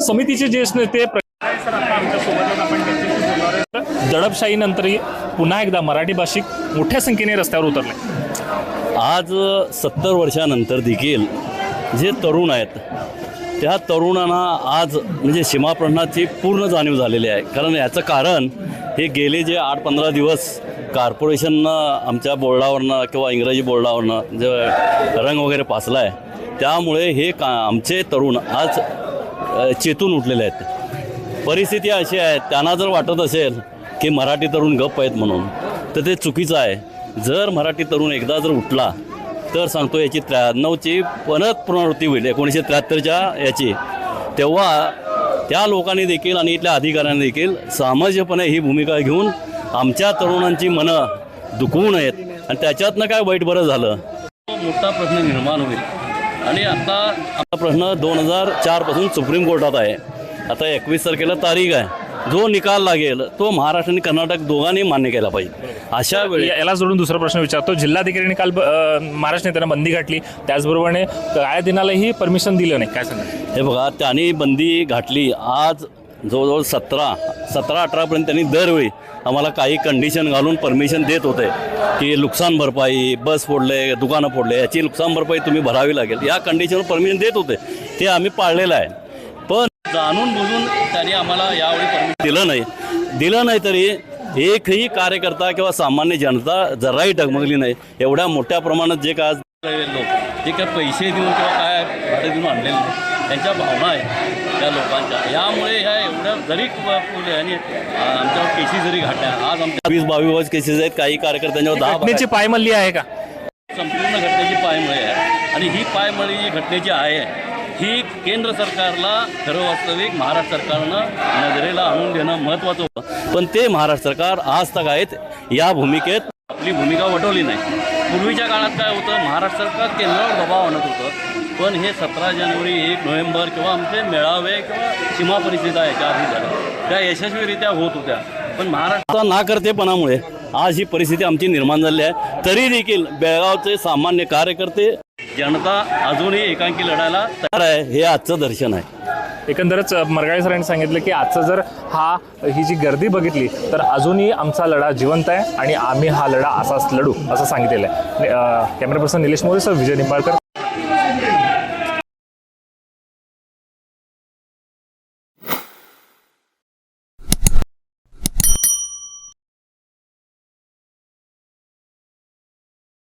समितीचे ज्येष्ठ नेते आहे. दडपशाहीनंतरही पुन्हा एकदा मराठी भाषिक मोठ्या संख्येने रस्त्यावर उतरले आज सत्तर वर्षानंतर देखील जे तरुण आहेत त्या तरुणांना आज म्हणजे सीमाप्रश्नाची पूर्ण जाणीव झालेली आहे कारण याचं कारण हे गेले जे आठ पंधरा दिवस कॉर्पोरेशननं आमच्या बोर्डावरनं किंवा इंग्रजी बोर्डावरनं जे रंग वगैरे पाचला आहे त्यामुळे हे का आमचे तरुण आज चेतून उठलेले आहेत. परिस्थिती अशी आहे त्यांना जर वाटत असेल की मराठी तरुण गप्प आहेत म्हणून तर ते चुकीचं आहे. जर मराठी तरुण एकदा जर उठला तर सांगतो याची त्र्याण्णवची परत पुनरावृत्ती होईल एकोणीसशे त्र्याहत्तरच्या याची. तेव्हा त्या लोकांनी देखील आणि इथल्या अधिकाऱ्यांनी देखील सामान्यपणे ही भूमिका घेऊन आमच्या तरुणांची मनं दुखवू नयेत आणि त्याच्यातनं काय वाईट बरं झालं? मोठा प्रश्न निर्माण होईल. आणि आता आपला प्रश्न दोन हजार चारपासून सुप्रीम कोर्टात आहे. आता एकवीस तारखेला तारीख आहे. जो निकाल लागेल तो महाराष्ट्र आणि कर्नाटक दोघांनी मान्य केला पाहिजे. अशा वेळी याला जोडून दुसरा प्रश्न विचारतो. जिल्हाधिकाऱ्यांनी काल महाराष्ट्र नेत्यांना बंदी घातली. त्याचबरोबरने काय दिनालाही परमिशन दिलं नाही. काय सांगा हे बघा त्यांनी बंदी घातली. आज जवळजवळ सतरा सतरा अठरापर्यंत त्यांनी दरवेळी आम्हाला काही कंडिशन घालून परमिशन देत होते की नुकसान भरपाई बस फोडले दुकानं फोडले याची नुकसान भरपाई तुम्ही भरावी लागेल. या कंडिशनवर परमिशन देत होते. ते आम्ही पाळलेलं आहे. पण जाणून बुजून त्यांनी आम्हाला यावेळी परमिशन दिलं नाही. दिलं नाही तरी एकही कार्यकर्ता किंवा सामान्य जनता जराही डगमगली नाही. एवढ्या मोठ्या प्रमाणात जे काय लोक जे काय पैसे देऊन किंवा काय भाडे देऊन आणलेले नाही. त्यांच्या भावना आहेत त्या लोकांच्या. यामुळे ह्या एवढ्या जरी पोले आणि आमच्यावर केसेस जरी घातल्या आज आमच्या वीस बावीस केसेस आहेत काही कार्यकर्त्यांच्यावर दहा घटनेची पायमल्ली आहे का? संपूर्ण घटनेची पायमळी आहे. आणि ही पायमळी जी घटनेची आहे ही केंद्र सरकारला खरं वास्तविक महाराष्ट्र सरकारनं नजरेला आणून देणं महत्त्वाचं होतं. पण ते महाराष्ट्र सरकार आज तक आहेत या भूमिकेत आपली भूमिका वटवली नाही. पूर्वीच्या काळात काय होतं महाराष्ट्र सरकार केंद्रावर दबाव आणत होतं. पण हे सतरा जानेवारी एक नोव्हेंबर किंवा आमचे मेळावे किंवा सीमा परिषदा याच्या आधी झाल्या. त्या यशस्वीरित्या होत होत्या. पण महाराष्ट्राचा नाकर्तेपणामुळे आज ही परिस्थिती आमची निर्माण झाली आहे. तरी देखील बेळगावचे सामान्य कार्यकर्ते जनता अजूनही एकांकी लढायला तयार आहे हे आजचं दर्शन आहे. एकंदरच अ, मरगाळे सरांनी सांगितलं की आजचं जर हा ही जी गर्दी बघितली तर अजूनही आमचा लढा जिवंत आहे आणि आम्ही हा लढा असाच लढू असं सांगितलेलं आहे. Camera person Nilesh Modi sir Vijay Nimbalkar.